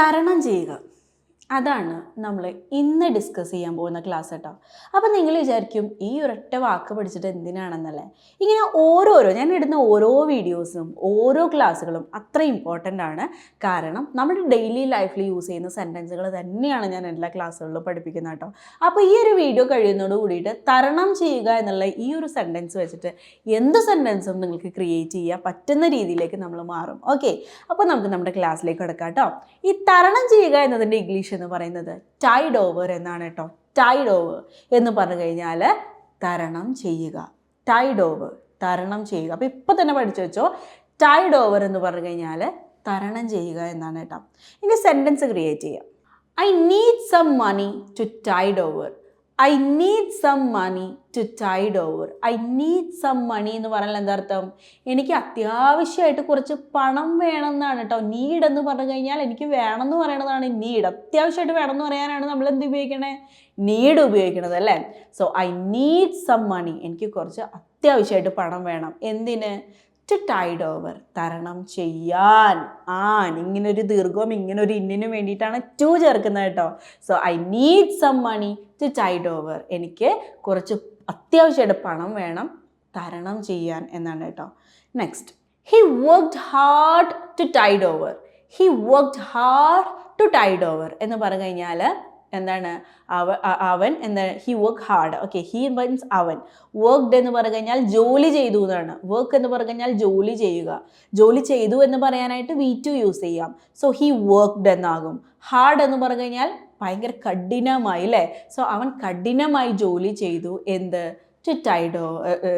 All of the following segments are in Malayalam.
തരണം ചെയ്യുക. അതാണ് നമ്മൾ ഇന്ന് ഡിസ്കസ് ചെയ്യാൻ പോകുന്ന ക്ലാസ് കേട്ടോ. അപ്പോൾ നിങ്ങൾ വിചാരിക്കും ഈ ഒരൊറ്റ വാക്ക് പഠിച്ചിട്ട് എന്തിനാണെന്നല്ലേ? ഇങ്ങനെ ഓരോരോ ഞാൻ ഇടുന്ന ഓരോ വീഡിയോസും ഓരോ ക്ലാസ്സുകളും അത്ര ഇമ്പോർട്ടന്റ് ആണ്. കാരണം നമ്മുടെ ഡെയിലി ലൈഫിൽ യൂസ് ചെയ്യുന്ന സെന്റൻസുകൾ തന്നെയാണ് ഞാൻ എല്ലാ ക്ലാസ്സുകളിലും പഠിപ്പിക്കുന്നത് കേട്ടോ. അപ്പോൾ ഈ ഒരു വീഡിയോ കഴിയുന്നതോട് കൂടിയിട്ട് തരണം ചെയ്യുക എന്നുള്ള ഈ ഒരു സെന്റൻസ് വെച്ചിട്ട് എന്ത് സെന്റൻസും നിങ്ങൾക്ക് ക്രിയേറ്റ് ചെയ്യാൻ പറ്റുന്ന രീതിയിലേക്ക് നമ്മൾ മാറും. ഓക്കെ അപ്പോൾ നമുക്ക് നമ്മുടെ ക്ലാസ്സിലേക്ക് കിടക്കാം കേട്ടോ. ഈ തരണം ചെയ്യുക എന്നതിന്റെ ഇംഗ്ലീഷ് എന്ന് പറയുന്നത് ടൈഡ് ഓവർ എന്നാണ് കേട്ടോ. ടൈഡ് ഓവർ എന്ന് പറഞ്ഞു കഴിഞ്ഞാൽ തരണം ചെയ്യുക. ടൈഡ് ഓവർ തരണം ചെയ്യുക. അപ്പോൾ ഇപ്പം തന്നെ പഠിച്ചു വെച്ചോ. ടൈഡ് ഓവർ എന്ന് പറഞ്ഞു കഴിഞ്ഞാൽ തരണം ചെയ്യുക എന്നാണ് കേട്ടോ. ഇനി സെന്റൻസ് ക്രിയേറ്റ് ചെയ്യുക I need some money to tide over I need some money to tide over I need some money എന്ന് പറഞ്ഞാൽ എന്താ അർത്ഥം? എനിക്ക് അത്യാവശ്യമായിട്ട് കുറച്ച് പണം വേണം എന്നാണ് കേട്ടോ നീഡ് എന്ന് പറഞ്ഞു കഴിഞ്ഞാൽ എനിക്ക് വേണം എന്ന് പറയണതാണ്. നീഡ് അത്യാവശ്യമായിട്ട് വേണം എന്ന് പറയാനാണ് നമ്മൾ എന്ത് ഉപയോഗിക്കണേ? നീഡ് ഉപയോഗിക്കണത് അല്ലേ? So I need some money എനിക്ക് കുറച്ച് അത്യാവശ്യമായിട്ട് പണം വേണം. എന്തിന്? ടു ടൈഡ് ഓവർ തരണം ചെയ്യാൻ. ആൻ ഇങ്ങനെ ഒരു ദീർഘവും ഇങ്ങനെ ഒരു ഇന്നിന് വേണ്ടിയിട്ടാണ് ടു ചേർക്കുന്നത് കേട്ടോ. So I need some money to tide over എനിക്ക് കുറച്ച് അത്യാവശ്യമായിട്ട് പണം വേണം തരണം ചെയ്യാൻ എന്നാണ് കേട്ടോ. Next he worked hard to tide over he worked hard to tide over എന്ന് പറഞ്ഞു കഴിഞ്ഞാൽ എന്താണ്? അവ അവൻ എന്താണ്? He work hard okay he means അവൻ. വർക്ക്ഡ് എന്ന് പറഞ്ഞു കഴിഞ്ഞാൽ ജോലി ചെയ്തു എന്നാണ്. വർക്ക് എന്ന് പറഞ്ഞു കഴിഞ്ഞാൽ ജോലി ചെയ്യുക. ജോലി ചെയ്തു എന്ന് പറയാനായിട്ട് വി ടു യൂസ് ചെയ്യാം. സോ ഹി വർക്ക്ഡ് എന്നാകും. ഹാർഡ് എന്ന് പറഞ്ഞു കഴിഞ്ഞാൽ ഭയങ്കര കഠിനമായി അല്ലേ? സോ അവൻ കഠിനമായി ജോലി ചെയ്തു. എന്ത്? ടു ടൈഡോ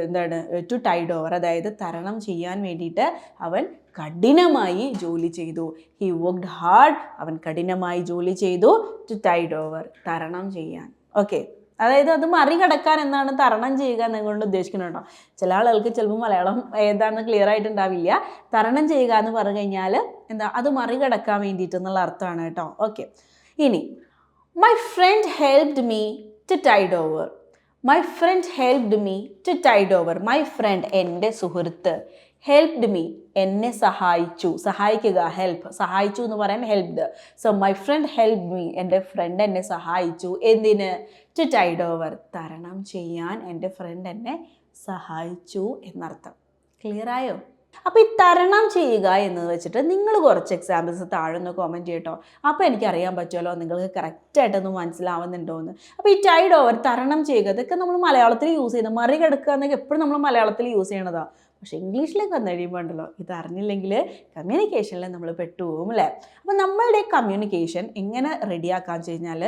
എന്താണ് ടു ടൈഡ് ഓവർ അതായത് തരണം ചെയ്യാൻ വേണ്ടിയിട്ട് അവൻ കഠിനമായി ജോലി ചെയ്തു. ഹി വർക്ക്ഡ് ഹാർഡ് അവൻ കഠിനമായി ജോലി ചെയ്തു ടു ടൈഡ് ഓവർ തരണം ചെയ്യാൻ. ഓക്കെ അതായത് അത് മറികടക്കാൻ എന്നാണ് തരണം ചെയ്യുക എന്നുകൊണ്ട് ഉദ്ദേശിക്കുന്നത് കേട്ടോ. ചില ആളുകൾക്ക് ചിലപ്പോൾ മലയാളം ഏതാണെന്ന് ക്ലിയർ ആയിട്ടുണ്ടാവില്ല. തരണം ചെയ്യുക എന്ന് പറഞ്ഞു കഴിഞ്ഞാൽ എന്താ അത് മറികടക്കാൻ വേണ്ടിയിട്ട് എന്നുള്ള അർത്ഥമാണ് കേട്ടോ. ഓക്കെ ഇനി my friend helped me to tide over my friend helped me to tide over my friend എന്റെ സുഹൃത്ത് ഹെൽപ്ഡ് മീ എന്നെ സഹായിച്ചു. സഹായിക്കുക ഹെൽപ്പ് സഹായിച്ചു എന്ന് പറയാൻ helped so my friend help me എന്റെ ഫ്രണ്ട് എന്നെ സഹായിച്ചു. എന്തിന്? ടു ടൈഡ് ഓവർ തരണം ചെയ്യാൻ എന്റെ ഫ്രണ്ട് എന്നെ സഹായിച്ചു എന്നർത്ഥം. ക്ലിയർ ആയോ? അപ്പോൾ ഈ തരണം ചെയ്യുക എന്ന് വെച്ചിട്ട് നിങ്ങൾ കുറച്ച് എക്സാമ്പിൾസ് താഴെ ഒന്ന് കോമന്റ് ചെയ്യട്ടോ. അപ്പോൾ എനിക്കറിയാൻ പറ്റുമല്ലോ നിങ്ങൾക്ക് കറക്റ്റായിട്ടൊന്ന് മനസ്സിലാവുന്നുണ്ടോ എന്ന് അപ്പോൾ ഈ ടൈഡ് ഓവർ തരണം ചെയ്യുക ഇതൊക്കെ നമ്മൾ മലയാളത്തിൽ യൂസ് ചെയ്യുന്നത് മറികടക്കുക എന്നൊക്കെ എപ്പോഴും നമ്മൾ മലയാളത്തിൽ യൂസ് ചെയ്യണതാണ് പക്ഷേ ഇംഗ്ലീഷിലേക്ക് വന്നു കഴിയുമ്പോൾ ഉണ്ടല്ലോ ഇത് അറിഞ്ഞില്ലെങ്കിൽ കമ്മ്യൂണിക്കേഷനിൽ നമ്മൾ പെട്ടുപോകും അല്ലേ അപ്പോൾ നമ്മളുടെ കമ്മ്യൂണിക്കേഷൻ എങ്ങനെ റെഡിയാക്കാൻ വെച്ച് കഴിഞ്ഞാൽ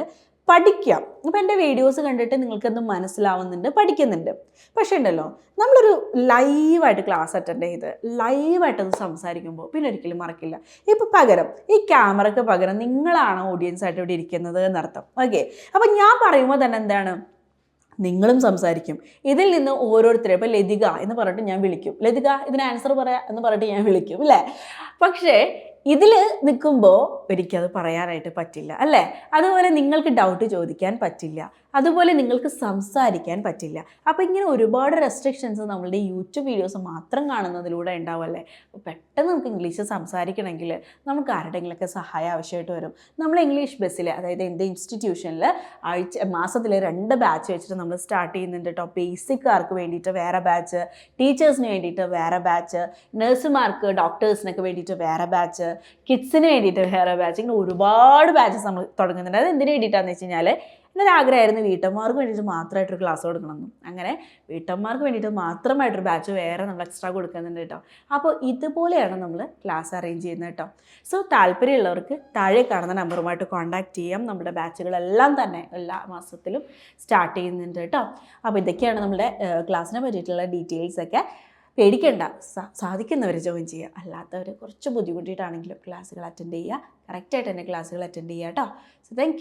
പഠിക്കാം. അപ്പോൾ എന്റെ വീഡിയോസ് കണ്ടിട്ട് നിങ്ങൾക്കൊന്ന് മനസ്സിലാവുന്നുണ്ട്? പഠിക്കുന്നുണ്ട്. പക്ഷേ ഉണ്ടല്ലോ നമ്മളൊരു ലൈവായിട്ട് ക്ലാസ് അറ്റൻഡ് ചെയ്ത് ലൈവായിട്ടൊന്ന് സംസാരിക്കുമ്പോൾ പിന്നെ ഒരിക്കലും മറക്കില്ല. ഇപ്പോൾ പകരം ഈ ക്യാമറയ്ക്ക് പകരം നിങ്ങളാണ് ഓഡിയൻസ് ആയിട്ട് ഇവിടെ ഇരിക്കുന്നത് എന്നർത്ഥം. ഓക്കെ അപ്പോൾ ഞാൻ പറയുമ്പോൾ തന്നെ എന്താണ്? നിങ്ങളും സംസാരിക്കും. ഇതിൽ നിന്ന് ഓരോരുത്തരും ഇപ്പോൾ ലതിക എന്ന് പറഞ്ഞിട്ട് ഞാൻ വിളിക്കും. ലതിക ഇതിന് ആൻസർ പറയാ എന്ന് പറഞ്ഞിട്ട് ഞാൻ വിളിക്കും അല്ലേ പക്ഷേ ഇതിൽ നിൽക്കുമ്പോൾ അത് പറയാനായിട്ട് പറ്റില്ല അല്ലേ? അതുപോലെ നിങ്ങൾക്ക് ഡൗട്ട് ചോദിക്കാൻ പറ്റില്ല. അതുപോലെ നിങ്ങൾക്ക് സംസാരിക്കാൻ പറ്റില്ല. അപ്പോൾ ഇങ്ങനെ ഒരുപാട് റെസ്ട്രിക്ഷൻസ് നമ്മളുടെ യൂട്യൂബ് വീഡിയോസ് മാത്രം കാണുന്നതിലൂടെ ഉണ്ടാവല്ലേ പെട്ടെന്ന് നമുക്ക് ഇംഗ്ലീഷ് സംസാരിക്കണമെങ്കിൽ നമുക്ക് ആരുടെങ്കിലൊക്കെ സഹായം ആവശ്യമായിട്ട് വരും. നമ്മൾ ഇംഗ്ലീഷ് ബസ്സിൽ അതായത് എന്റെ ഇൻസ്റ്റിറ്റ്യൂഷനിൽ ആഴ്ച മാസത്തിലെ രണ്ട് ബാച്ച് വെച്ചിട്ട് നമ്മൾ സ്റ്റാർട്ട് ചെയ്യുന്നുണ്ട് കേട്ടോ ബേസിക്കാർക്ക് വേണ്ടിയിട്ട് വേറെ ബാച്ച് ടീച്ചേഴ്സിന് വേണ്ടിയിട്ട് വേറെ ബാച്ച് നഴ്സുമാർക്ക് ഡോക്ടേഴ്സിനൊക്കെ വേണ്ടിയിട്ട് വേറെ ബാച്ച് കിഡ്സിന് വേണ്ടിയിട്ട് വേറെ ബാച്ച് ഇങ്ങനെ ഒരുപാട് ബാച്ചസ് നമ്മൾ തുടങ്ങുന്നുണ്ട്. അത് എന്തിനു വേണ്ടിയിട്ടാണെന്ന് വെച്ച് കഴിഞ്ഞാൽ ആഗ്രഹമായിരുന്നു വീട്ടമ്മമാർക്ക് വേണ്ടിയിട്ട് മാത്രമായിട്ടൊരു ക്ലാസ് കൊടുക്കണമെന്നും. അങ്ങനെ വീട്ടമ്മമാർക്ക് വേണ്ടിയിട്ട് മാത്രമായിട്ടൊരു ബാച്ച് വേറെ നമ്മൾ എക്സ്ട്രാ കൊടുക്കുന്നുണ്ട് കേട്ടോ. അപ്പോൾ ഇതുപോലെയാണ് നമ്മൾ ക്ലാസ് അറേഞ്ച് ചെയ്യുന്നത് കേട്ടോ. സോ താല്പര്യമുള്ളവർക്ക് താഴെ കാണുന്ന നമ്പറുമായിട്ട് കോൺടാക്റ്റ് ചെയ്യാം. നമ്മുടെ ബാച്ചുകളെല്ലാം തന്നെ എല്ലാ മാസത്തിലും സ്റ്റാർട്ട് ചെയ്യുന്നുണ്ട് കേട്ടോ. അപ്പോൾ ഇതൊക്കെയാണ് നമ്മുടെ ക്ലാസ്സിനെ പറ്റിയിട്ടുള്ള ഡീറ്റെയിൽസ് ഒക്കെ. പേടിക്കണ്ട. സാധിക്കുന്നവർ ജോയിൻ ചെയ്യുക. അല്ലാത്തവർ കുറച്ച് ബുദ്ധിമുട്ടിയിട്ടാണെങ്കിലും ക്ലാസ്സുകൾ അറ്റൻഡ് ചെയ്യുക. കറക്റ്റായിട്ട് തന്നെ ക്ലാസ്സുകൾ അറ്റൻഡ് ചെയ്യുക കേട്ടോ. So thank